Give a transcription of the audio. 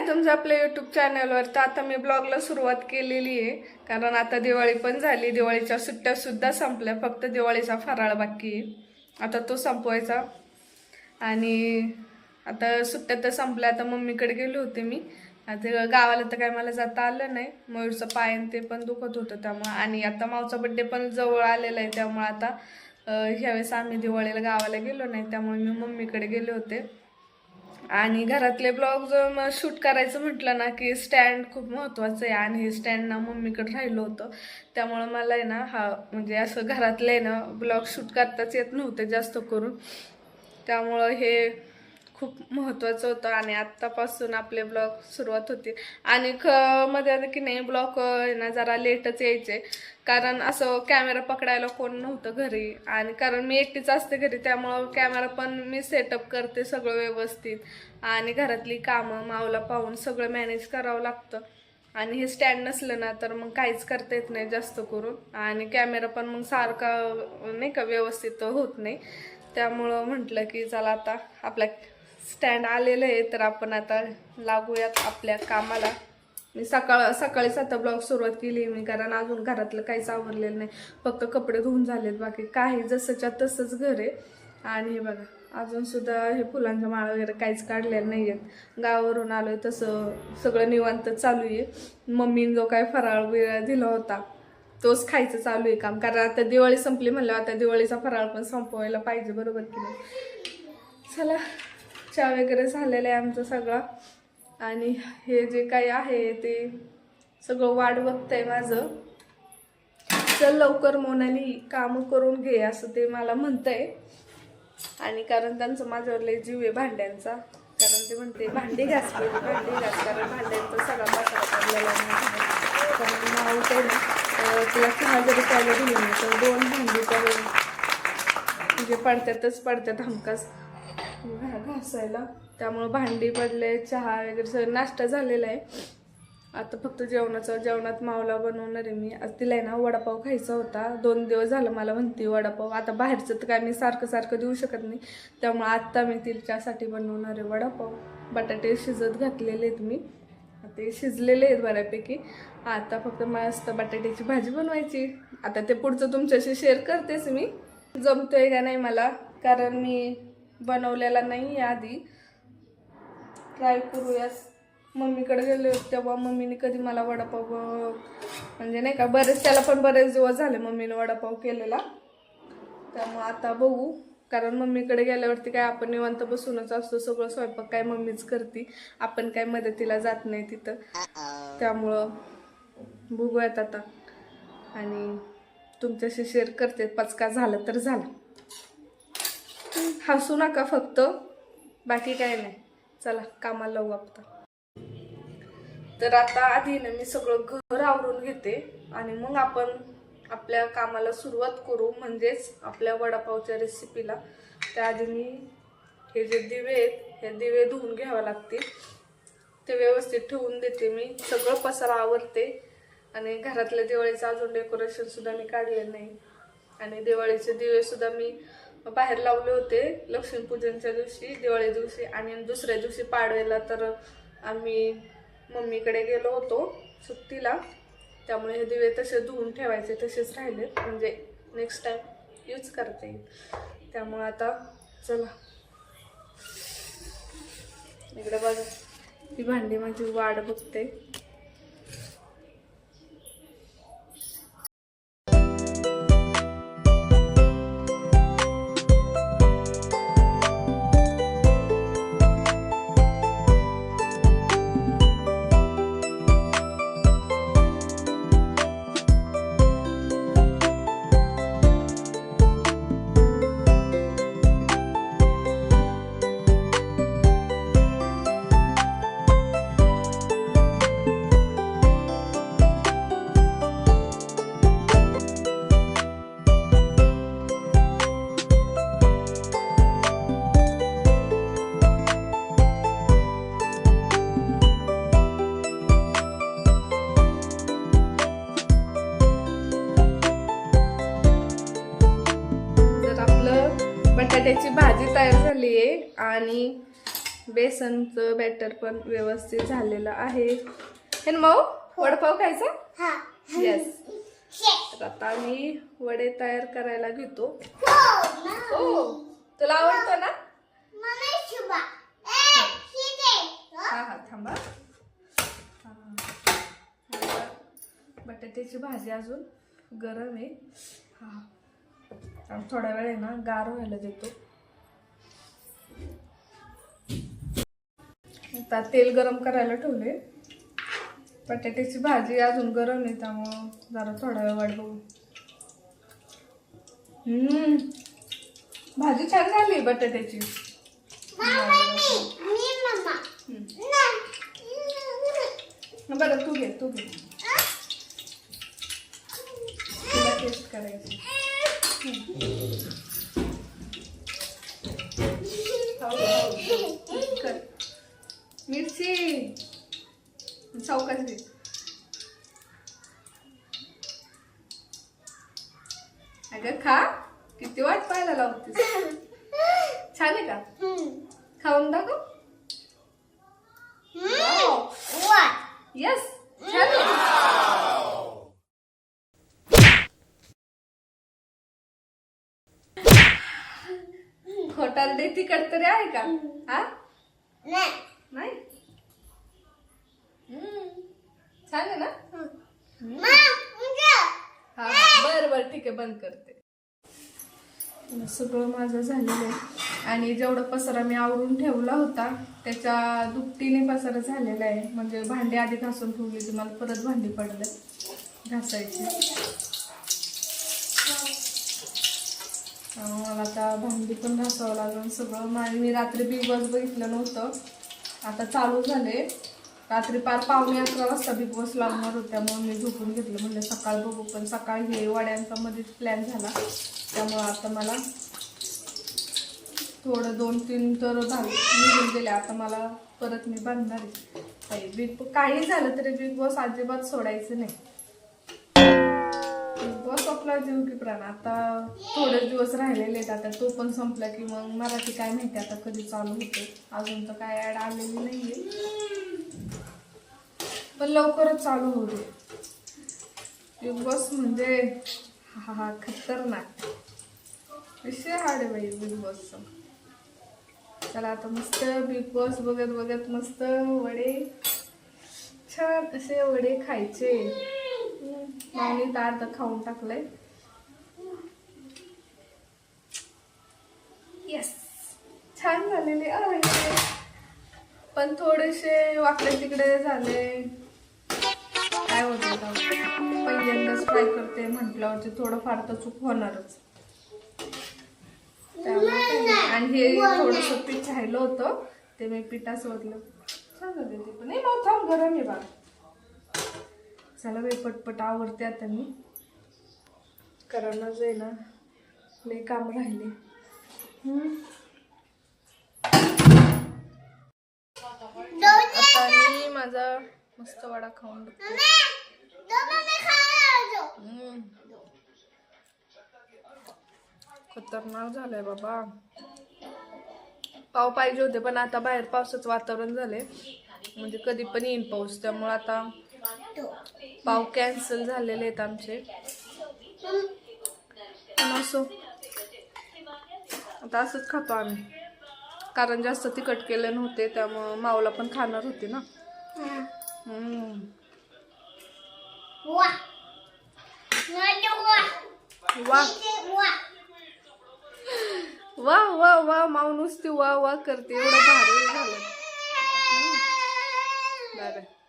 आहे तुमचं आपल्या यूट्यूब चॅनलवर तर आता मी ब्लॉगला सुरुवात केलेली आहे. कारण आता दिवाळी पण झाली. दिवाळीच्या सुट्ट्यासुद्धा संपल्या. फक्त दिवाळीचा फराळ बाकी आहे. आता तो संपवायचा. आणि आता सुट्ट्या तर संपल्या. आता मम्मीकडे गेले होते मी. आता गावाला तर काय मला जाता आलं नाही. मयूरचं पाय ते पण दुखत होतं त्यामुळं. आणि आता मावचा बड्डे पण जवळ आलेला आहे. त्यामुळं आता ह्यावेळेस आम्ही दिवाळीला गावाला गेलो नाही. त्यामुळे मी मम्मीकडे गेले होते. आणि घरातले ब्लॉग जर मग शूट करायचं म्हटलं ना की स्टँड खूप महत्त्वाचं आहे. आणि हे स्टँड ना मम्मीकडे राहिलं होतं. त्यामुळं मला आहे ना हा म्हणजे असं घरातले आहे ना ब्लॉग शूट करताच येत नव्हते जास्त करून. त्यामुळं हे खूप महत्त्वाचं होतं आणि आत्तापासून आपले ब्लॉग सुरुवात होती. आणि ख मध्ये आता की नाही ब्लॉग ना जरा लेटच यायचे. कारण असं कॅमेरा पकडायला कोण नव्हतं घरी. आणि कारण मी एकटीच असते घरी त्यामुळं कॅमेरा पण मी सेटअप करते सगळं व्यवस्थित. आणि घरातली कामं मावला पाहून सगळं मॅनेज करावं लागतं. आणि हे स्टँड नसलं ना तर मग काहीच करता येत नाही जास्त करून. आणि कॅमेरा पण मग सारखा नाही का व्यवस्थित होत नाही. त्यामुळं म्हटलं की चला आता आपला स्टँड आलेलं आहे तर आपण आता लागूयात आपल्या कामाला. मी सकाळ सकाळीच आता ब्लॉग सुरुवात केली मी कारण अजून घरातलं काहीच आवरलेलं नाही. फक्त कपडे धुवून झालेत बाकी काही जसंच्या तसंच घर आहे. आणि हे बघा अजूनसुद्धा हे फुलांच्या माळ वगैरे काहीच काढलेलं नाही आहेत. गावावरून आलो आहे तसं सगळं निवांत चालू आहे. मम्मीने जो काय फराळ वगैरे दिला होता तोच खायचं चालू आहे काम. कारण आता दिवाळी संपली म्हणलं आता दिवाळीचा फराळ पण संपवायला पाहिजे बरोबर की नाही? चला. चहा वगैरे झालेला आहे आमचं सगळं. आणि हे जे काही आहे ते सगळं वाट बघतंय माझं. चल लवकर मोनाली कामं करून घे असं ते मला म्हणतंय. आणि कारण त्यांचं माझ्यावर लय जीव आहे भांड्यांचा. कारण ते म्हणते भांडी घास भांडे भांडी घास. कारण भांड्यांचा सगळा मसाला पडलेला कारण नाव ते ना तिला किंवा जरी प्यायला दिली नाही तर दोन भांडी तर म्हणजे पडतातच पडतात हमकास घासायला त्यामुळं भांडी पडले चहा वगैरे सगळं नाश्ता झालेला आहे. आता फक्त जेवणाचं जेवणात मावला बनवणार आहे मी. आज तिला आहे ना वडापाव खायचा होता. दोन दिवस झालं मला म्हणते वडापाव. आता बाहेरचं तर काय मी सारखं सारखं देऊ शकत नाही. त्यामुळं आत्ता मी तिच्यासाठी बनवणार आहे वडापाव. बटाटे शिजत घातलेले आहेत मी. ते शिजलेले आहेत बऱ्यापैकी. आता फक्त मस्त बटाट्याची भाजी बनवायची. आता ते पुढचं तुमच्याशी शेअर करतेच मी. जमतोय का नाही मला? कारण मी बनवलेला नाही आहे आधी. ट्राय करूयात. मम्मीकडे गेले होते तेव्हा मम्मीने कधी मला वडापाव म्हणजे नाही का बरेच त्याला पण बरेच दिवस झाले मम्मीने वडापाव केलेला. त्यामुळे आता बघू. कारण मम्मीकडे गेल्यावरती काय आपण निवांत बसूनच असतो सगळं स्वयंपाक काय मम्मीच करते. आपण काय मदतीला जात नाही तिथं. त्यामुळं बघूयात आता. आणि तुमच्याशी शेअर करते. पचका झालं तर झालं. हसू नका फक्त. बाकी काय नाही. चला कामाला लावू आता. तर आता आधी ना मी सगळं घर आवरून घेते आणि मग आपण आपल्या कामाला सुरुवात करू. म्हणजेच आपल्या वडापावच्या रेसिपीला त्याआधी मी हे जे दिवे आहेत हे दिवे धुवून घ्यावे लागतील. ते व्यवस्थित ठेवून देते मी. सगळं पसारा आवरते. आणि घरातल्या दिवाळीचं अजून डेकोरेशन सुद्धा मी काढलेलं नाही. आणि दिवाळीचे दिवे सुद्धा मी बाहेर लावले होते. लक्ष्मीपूजनच्या दिवशी दिवाळी दिवशी आणि दुसऱ्या दिवशी पाडव्याला तर आम्ही मम्मीकडे गेलो होतो सुट्टीला. त्यामुळे हे दिवे तसे धुवून ठेवायचे तसेच राहिले. म्हणजे नेक्स्ट टाइम यूज करता. येईल त्यामुळे आता चला. इकडे बघा. ही भांडी माझी वाट बघते. तयार झाली आहे आणि बेसनचं बॅटर पण व्यवस्थित झालेलं आहे. हे ना माऊ वडपाव खायचा? हा. येस तर आता मी वडे तयार करायला घेतो. हो हो तुला आवडतो ना? हा. हा. थांबा. हा. बटाट्याची भाजी अजून गरम आहे. हा. आणि थोडा वेळ आहे ना गार व्हायला देतो. आता तेल गरम करायला ठेवले बटाट्याची भाजी अजून गरम आहे त्यामुळं जरा थोडा वेळ वाट बघू. हम्म. भाजी छान झाली बटाट्याची. बरं तू घे तू घे. टेस्ट करायची. अगं खा. किती वाट पाहायला लावते छान आहे का? खाऊन दाखव. येस खोटाल दे तिकड तरी आहे का? हा? नाही? छान आहे ना? हा बरं बरं ठीक आहे बंद करते. सगळं माझं झालेलं आहे. आणि जेवढा पसारा मी आवरून ठेवला होता त्याच्या दुपटीने पसारा झालेला आहे. म्हणजे भांडी आधी घासून ठेवली होती मला परत भांडी पडलं घासायची. मला आता भांडी पण घासावं लागेल सगळं मी रात्री बिग बॉस बघितलं नव्हतं. आता चालू झाले. रात्री पार पावणे अकरा वाजता बिग बॉस लागणार होत्या त्यामुळे मी झोपून घेतलं. म्हणजे सकाळ बघू पण सकाळ हे वड्यांचा मध्येच प्लॅन झाला. त्यामुळं आता मला थोडं दोन तीन तर भाग निघून गेले. आता मला परत मी बांधणार आहे. बिग काही झालं तरी बिग बॉस अजिबात सोडायचं नाही. बिग बॉस आपला जीव की प्राण. आता थोडे दिवस राहिलेले आहेत. आता तो पण संपला की मग मराठी काय माहिती आता कधी चालू होते अजून तर काय ॲड आलेली नाही आहे पण लवकरच चालू होऊ दे. बिग बॉस म्हणजे हा हा खतरनाक. विषय हार्ड आहे बाई बिग बॉसचा. चला आता मस्त बिग बॉस बघत बघत मस्त वडे छान असे वडे खायचे. माऊनी तर खाऊन टाकलंय. येस छान झालेले आहे. पण थोडेसे वाकडे तिकडे झाले. काय होतं पहिल्यांदाच ट्राय करते म्हटल्यावरती थोडंफार तर चूक होणारच. त्यामुळे आणि हे थोडस पीठ राहिलं होतं. ते मी पिठास ओतलं छान होते ते पण. नाही मग थांब गरम आहे बा. चला बाई पटपट आवडते आता मी. करायला आहे ना. लई काम राहिले. आता मी माझा मस्त वडा खाऊन. खतरनाक झालंय बाबा. पाव पाहिजे होते पण आता बाहेर पावसाचं वातावरण झालंय. म्हणजे कधी पण येईन पाऊस त्यामुळे आता पाव कॅन्सल झालेले आहेत आमचे. पण असो. आता असंच खातो आम्ही. कारण जास्त तिखट केले नव्हते त्यामुळं माऊला पण खाणार होते ना. वा. वा वा वा माऊ नुसती वा वा करते. एवढं भारी झालं. बरं.